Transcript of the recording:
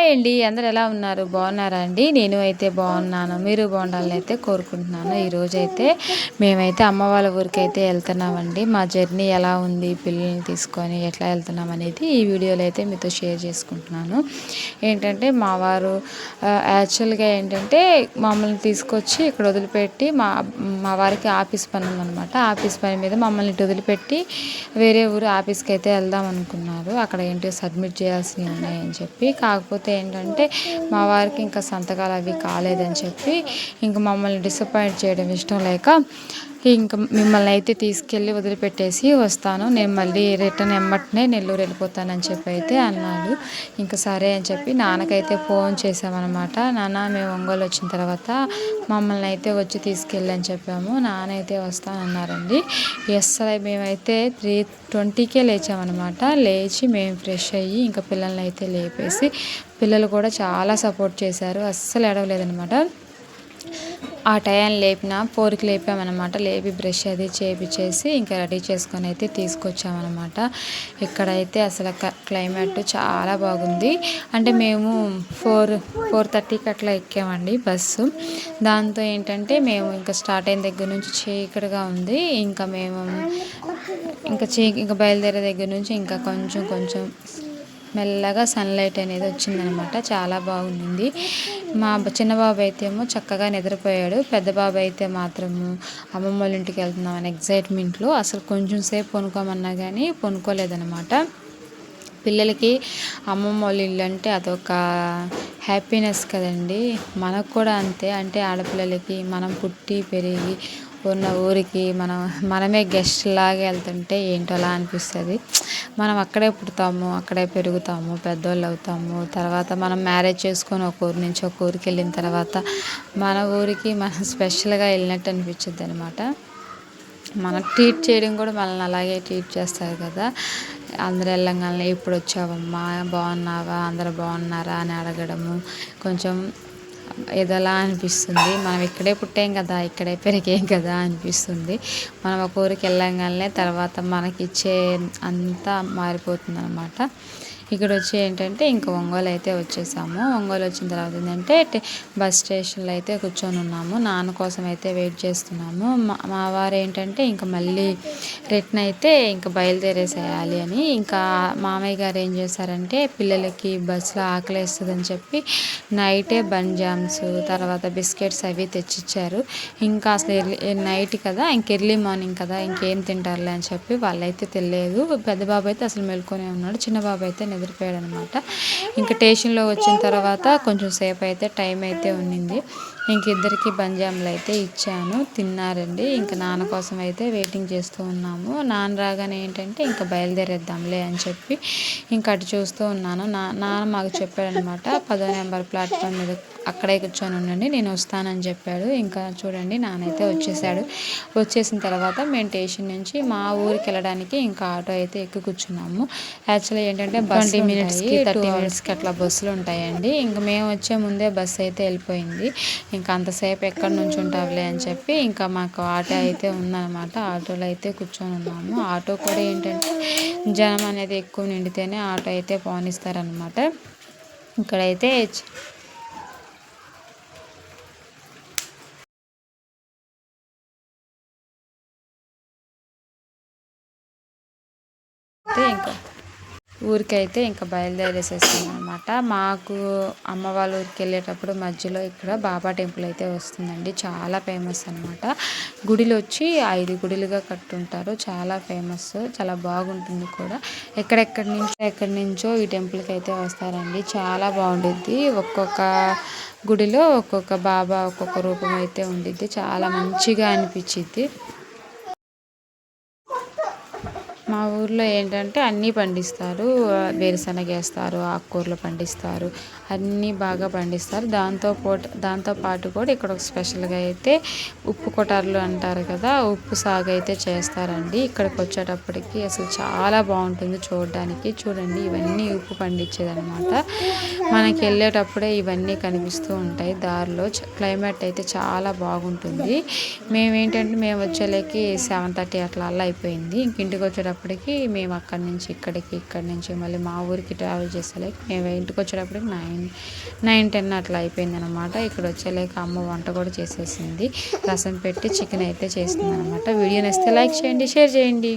Hi అండి. అందరు ఎలా ఉన్నారు? బాగున్నారా అండి? నేను అయితే బాగున్నాను. మీరు బాగుండాలని అయితే కోరుకుంటున్నాను. ఈరోజు అయితే మేమైతే అమ్మ వాళ్ళ ఊరికి అయితే వెళ్తున్నామండి. మా జర్నీ ఎలా ఉంది? పిల్లల్ని తీసుకొని ఎట్లా వెళ్తున్నాం అనేది ఈ వీడియోలో అయితే మీతో షేర్ చేసుకుంటున్నాను. ఏంటంటే మా వారు యాక్చువల్గా ఏంటంటే మమ్మల్ని తీసుకొచ్చి ఇక్కడ వదిలిపెట్టి మా మా వారికి ఆఫీస్ పని ఉందనమాట ఆఫీస్ పని మీద మమ్మల్ని ఇటు వదిలిపెట్టి వేరే ఊరు ఆఫీస్కి అయితే వెళ్దాం అనుకున్నారు. అక్కడ ఏంటో సబ్మిట్ చేయాల్సినవి ఉన్నాయని చెప్పి. కాకపోతే కాకపోతే ఏంటంటే మా వారికి ఇంకా సంతకాలు అవి కాలేదని చెప్పి ఇంక మమ్మల్ని డిసప్పాయింట్ చేయడం ఇష్టం లేక ఇంకా మిమ్మల్ని అయితే తీసుకెళ్ళి వదిలిపెట్టేసి వస్తాను. నేను మళ్ళీ రిటర్న్ ఎమ్మటనే నెల్లూరు వెళ్ళిపోతానని చెప్పి అయితే అన్నాడు. ఇంకా సరే అని చెప్పి నాన్నకైతే ఫోన్ చేసామన్నమాట నాన్న మేము ఒంగోలు వచ్చిన తర్వాత మమ్మల్ని అయితే వచ్చి తీసుకెళ్ళని చెప్పాము. నాన్న అయితే వస్తానన్నారండి. అసలు మేమైతే త్రీ ట్వంటీకే లేచామన్నమాట. లేచి మేము ఫ్రెష్ అయ్యి ఇంకా పిల్లల్ని అయితే లేపేసి పిల్లలు కూడా చాలా సపోర్ట్ చేశారు. అస్సలు ఎడవలేదనమాట ఆ టయాన్ని లేపిన ఫోర్కి లేపామన్నమాట. లేపి బ్రష్ అది చేపించేసి ఇంకా రెడీ చేసుకొని అయితే తీసుకొచ్చామన్నమాట. ఇక్కడైతే అసలు క్లైమేట్ చాలా బాగుంది. అంటే మేము ఫోర్ ఫోర్ థర్టీకి అట్లా ఎక్కామండి బస్సు. దాంతో ఏంటంటే మేము ఇంకా స్టార్ట్ అయిన దగ్గర నుంచి చీకటిగా ఉంది. ఇంకా మేము ఇంకా చీ ఇంకా బయలుదేరే దగ్గర నుంచి ఇంకా కొంచెం కొంచెం మెల్లగా సన్లైట్ అనేది వచ్చిందనమాట. చాలా బాగుంది మా చిన్న బాబు అయితే ఏమో చక్కగా నిద్రపోయాడు. పెద్ద బాబు అయితే మాత్రము అమ్మమ్మ వాళ్ళ ఇంటికి వెళ్తున్నాం అని ఎగ్జైట్మెంట్లో అసలు కొంచెం సేపు కొనుక్కోమన్నా కానీ పొనుకోలేదనమాట. పిల్లలకి అమ్మమ్మ వాళ్ళ ఇల్లు అంటే అదొక హ్యాపీనెస్ కదండి. మనకు కూడా అంతే. అంటే ఆడపిల్లలకి మనం పుట్టి పెరిగి ఉన్న ఊరికి మనం మనమే గెస్ట్ లాగా వెళ్తుంటే ఏంటో అలా అనిపిస్తుంది. మనం అక్కడే పుడతాము అక్కడే పెరుగుతాము పెద్దోళ్ళు అవుతాము. తర్వాత మనం మ్యారేజ్ చేసుకొని ఒక ఊరి నుంచి ఒక ఊరికి వెళ్ళిన తర్వాత మన ఊరికి మనం స్పెషల్గా వెళ్ళినట్టు అనిపించింది అనమాట మనం ట్రీట్ చేయడం కూడా మనల్ని అలాగే ట్రీట్ చేస్తారు కదా. అందరు వెళ్ళంగానే ఇప్పుడు వచ్చావమ్మా? బాగున్నావా? అందరు బాగున్నారా? అని అడగడము. కొంచెం ఏదోలా అనిపిస్తుంది. మనం ఇక్కడే పుట్టాం కదా ఇక్కడే పెరిగాం కదా అనిపిస్తుంది. మనం ఒక ఊరికి వెళ్ళంగానే తర్వాత మనకిచ్చే అంతా మారిపోతుంది అనమాట ఇక్కడ వచ్చి ఏంటంటే ఇంకా ఒంగోలు అయితే వచ్చేసాము. ఒంగోలు వచ్చిన తర్వాత ఏంటంటే బస్ స్టేషన్లో అయితే కూర్చొని ఉన్నాము. నాన్న కోసం అయితే వెయిట్ చేస్తున్నాము. మా వారు ఏంటంటే ఇంకా మళ్ళీ రిటర్న్ అయితే ఇంకా బయలుదేరేసేయాలి అని ఇంకా మామయ్య గారు ఏం చేశారంటే పిల్లలకి బస్సులో ఆకలేస్తుందని చెప్పి నైటే బన్ జామ్స్ తర్వాత బిస్కెట్స్ అవి తెచ్చిచ్చారు. ఇంకా అసలు ఎర్లీ నైట్ కదా ఇంక ఎర్లీ మార్నింగ్ కదా ఇంకేం తింటారులే అని చెప్పి వాళ్ళైతే తెలియదు. పెద్ద బాబు అయితే అసలు మెలుకొనే ఉన్నాడు. చిన్న బాబు అయితే అదిరిపోయాడు అనమాట ఇంకా స్టేషన్లో వచ్చిన తర్వాత కొంచెం సేపు అయితే టైం అయితే ఉన్నింది. ఇంక ఇద్దరికి బంజాములు అయితే ఇచ్చాను. తిన్నారండి. ఇంకా నాన్న కోసం అయితే వెయిటింగ్ చేస్తూ ఉన్నాము. నాన్న రాగానే ఏంటంటే ఇంకా బయలుదేరేద్దాంలే అని చెప్పి ఇంకా అటు చూస్తూ ఉన్నాను. నా నాన్న మాకు చెప్పాడనమాట పదో నెంబర్ ప్లాట్ఫామ్ మీద అక్కడే కూర్చొని ఉండండి నేను వస్తానని చెప్పాడు. ఇంకా చూడండి నానైతే వచ్చేసాడు. వచ్చేసిన తర్వాత మేము స్టేషన్ నుంచి మా ఊరికి వెళ్ళడానికి ఇంకా ఆటో అయితే ఎక్కి కూర్చున్నాము. యాక్చువల్లీ ఏంటంటే ట్వంటీ మినిట్స్కి థర్టీ మినిట్స్కి అట్లా బస్సులు ఉంటాయండి. ఇంకా మేము వచ్చే ముందే బస్సు అయితే వెళ్ళిపోయింది. ఇంకా అంతసేపు ఎక్కడి నుంచి ఉంటావులే అని చెప్పి ఇంకా మాకు ఆటో అయితే ఉందన్నమాట. ఆటోలో అయితే కూర్చొని ఉన్నాము. ఆటో కూడా ఏంటంటే జనం అనేది ఎక్కువ నిండితేనే ఆటో అయితే పోనిస్తారనమాట ఇక్కడైతే ఇంకా ఊరికైతే ఇంకా బయలుదేరేసేసాం అనమాట మాకు అమ్మ వాళ్ళ ఊరికి వెళ్ళేటప్పుడు మధ్యలో ఇక్కడ బాబా టెంపుల్ అయితే వస్తుందండి. చాలా ఫేమస్ అనమాట గుడిలో వచ్చి ఐదు గుడిలుగా కట్టుంటారు. చాలా ఫేమస్ చాలా బాగుంటుంది కూడా. ఎక్కడెక్కడి నుంచో ఎక్కడి నుంచో ఈ టెంపుల్కి అయితే వస్తారండి. చాలా బాగుంటుంది ఒక్కొక్క గుడిలో ఒక్కొక్క బాబా ఒక్కొక్క రూపం అయితే ఉండిద్ది. చాలా మంచిగా అనిపించిద్ది మా ఊర్లో ఏంటంటే అన్నీ పండిస్తారు. వేరుశనగ వేస్తారు ఆకుకూరలు పండిస్తారు అన్నీ బాగా పండిస్తారు. దాంతో పాటు దాంతో పాటు కూడా ఇక్కడ ఒక స్పెషల్గా అయితే ఉప్పు కొటార్లు అంటారు కదా ఉప్పు సాగు అయితే చేస్తారండి. ఇక్కడికి వచ్చేటప్పటికి అసలు చాలా బాగుంటుంది చూడడానికి. చూడండి ఇవన్నీ ఉప్పు పండించేదనమాట మనకి వెళ్ళేటప్పుడే ఇవన్నీ కనిపిస్తూ ఉంటాయి దారిలో. క్లైమేట్ అయితే చాలా బాగుంటుంది. మేము ఏంటంటే మేము వచ్చేలేకి సెవెన్ థర్టీ అట్లా అలా అయిపోయింది. ఇంక ఇంటికి వచ్చేటప్పుడు వచ్చేటప్పటికి మేము అక్కడి నుంచి ఇక్కడికి ఇక్కడి నుంచి మళ్ళీ మా ఊరికి ట్రావెల్ చేసేలేక మేము ఇంటికి వచ్చేటప్పటికి నైన్ నైన్ టెన్ అట్లా అయిపోయింది అనమాట ఇక్కడ వచ్చేలేక అమ్మ వంట కూడా చేసేసింది. రసం పెట్టి చికెన్ అయితే చేసిందనమాట వీడియో నచ్చితే లైక్ చేయండి షేర్ చేయండి.